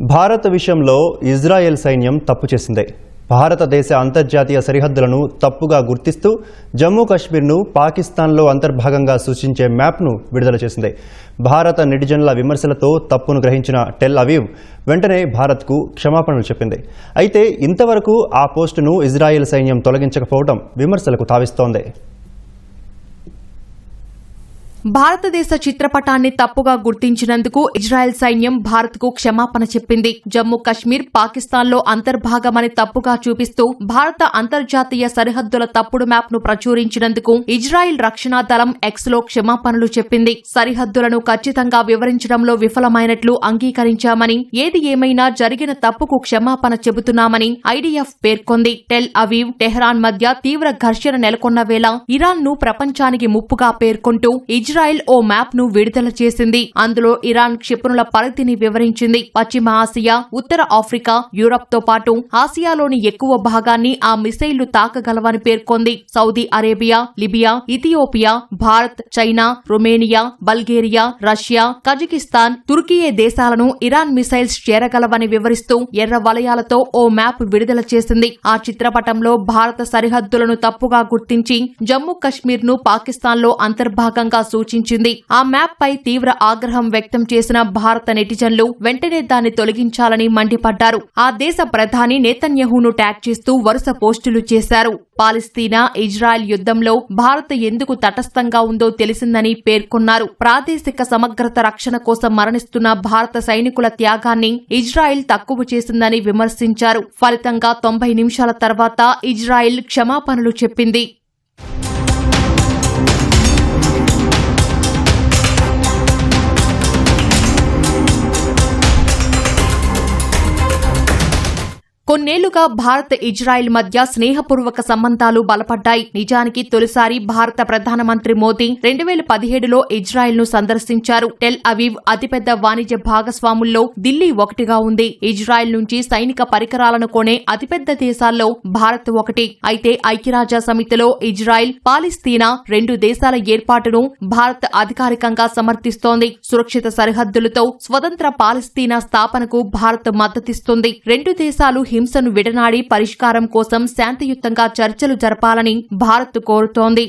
భారత్ విషయంలో ఇజ్రాయెల్ సైన్యం తప్పు చేసింది. భారతదేశ అంతర్జాతీయ సరిహద్దులను తప్పుగా గుర్తిస్తూ జమ్మూ కాశ్మీర్ను పాకిస్తాన్లో అంతర్భాగంగా సూచించే మ్యాప్ను విడుదల చేసింది. భారత నెటిజన్ల విమర్శలతో తప్పును గ్రహించిన టెల్ అవీవ్ వెంటనే భారత్కు క్షమాపణలు చెప్పింది. అయితే ఇంతవరకు ఆ పోస్టును ఇజ్రాయెల్ సైన్యం తొలగించకపోవడం విమర్శలకు తావిస్తోంది. భారతదేశ చిత్రపటాన్ని తప్పుగా గుర్తించినందుకు ఇజ్రాయెల్ సైన్యం భారత్కు క్షమాపణ చెప్పింది. జమ్మూ కశ్మీర్ పాకిస్తాన్లో అంతర్భాగమని తప్పుగా చూపిస్తూ భారత అంతర్జాతీయ సరిహద్దుల తప్పుడు మ్యాప్ను ప్రచురించినందుకు ఇజ్రాయెల్ రక్షణ దళం ఎక్స్లో క్షమాపణలు చెప్పింది. సరిహద్దులను ఖచ్చితంగా వివరించడంలో విఫలమైనట్లు అంగీకరించామని ఏది ఏమైనా జరిగిన తప్పుకు క్షమాపణ చెబుతున్నామని ఐడిఎఫ్ పేర్కొంది. టెల్ అవీవ్ టెహ్రాన్ మధ్య తీవ్ర ఘర్షణ నెలకొన్న వేళ ఇరాన్ను ప్రపంచానికి ముప్పుగా పేర్కొంటూ ఇజ్రాయెల్ ఓ మ్యాప్ను విడుదల చేసింది. అందులో ఇరాన్ క్షిపణుల పరిధిని వివరించింది. పశ్చిమ ఆసియా ఉత్తర ఆఫ్రికా యూరప్తో పాటు ఆసియాలోని ఎక్కువ భాగాన్ని ఆ మిసైళ్ళు తాకగలవని పేర్కొంది. Saudi Arabia Libya Ethiopia Bharat China Romania Bulgaria Russia Kazakhstan Turkiye దేశాలను ఇరాన్ మిసైల్స్ చేరగలవని వివరిస్తూ ఎర్ర వలయాలతో ఓ మ్యాప్ విడుదల చేసింది. ఆ చిత్రపటంలో భారత సరిహద్దులను తప్పుగా గుర్తించి జమ్మూ కశ్మీర్ను పాకిస్తాన్లో అంతర్భాగంగా సూచించింది. ఆ మ్యాప్ పై తీవ్ర ఆగ్రహం వ్యక్తం చేసిన భారత నెటిజన్లు వెంటనే దాన్ని తొలగించాలని మండిపడ్డారు. ఆ దేశ ప్రధాని నేతన్యహును ట్యాగ్ చేస్తూ వరుస పోస్టులు చేశారు. పాలస్తీనా ఇజ్రాయెల్ యుద్ధంలో భారత్ ఎందుకు తటస్థంగా ఉందో తెలిసిందని పేర్కొన్నారు. ప్రాదేశిక సమగ్రత రక్షణ కోసం మరణిస్తున్న భారత సైనికుల త్యాగాన్ని ఇజ్రాయెల్ తక్కువ చేసిందని విమర్శించారు. ఫలితంగా తొంభై నిమిషాల తర్వాత ఇజ్రాయెల్ క్షమాపణలు చెప్పింది. కొన్నేళ్ళుగా భారత్ ఇజ్రాయెల్ మధ్య స్నేహపూర్వక సంబంధాలు బలపడ్డాయి. నిజానికి తొలిసారి భారత ప్రధానమంత్రి మోదీ రెండు వేల పదిహేడులో ఇజ్రాయెల్ను సందర్శించారు. టెల్ అవీవ్ అతిపెద్ద వాణిజ్య భాగస్వాముల్లో ఢిల్లీ ఒకటిగా ఉంది. ఇజ్రాయెల్ నుంచి సైనిక పరికరాలను కొనే అతిపెద్ద దేశాల్లో భారత్ ఒకటి. అయితే ఐక్యరాజ్య సమితిలో ఇజ్రాయెల్ పాలిస్తీనా రెండు దేశాల ఏర్పాటును భారత్ అధికారికంగా సమర్థిస్తోంది. సురక్షిత సరిహద్దులతో స్వతంత్ర పాలిస్తీనా స్థాపనకు భారత్ మద్దతిస్తుంది. రెండు దేశాలు హింసను విడనాడి పరిష్కారం కోసం శాంతియుతంగా చర్చలు జరపాలని భారత్ కోరుతోంది.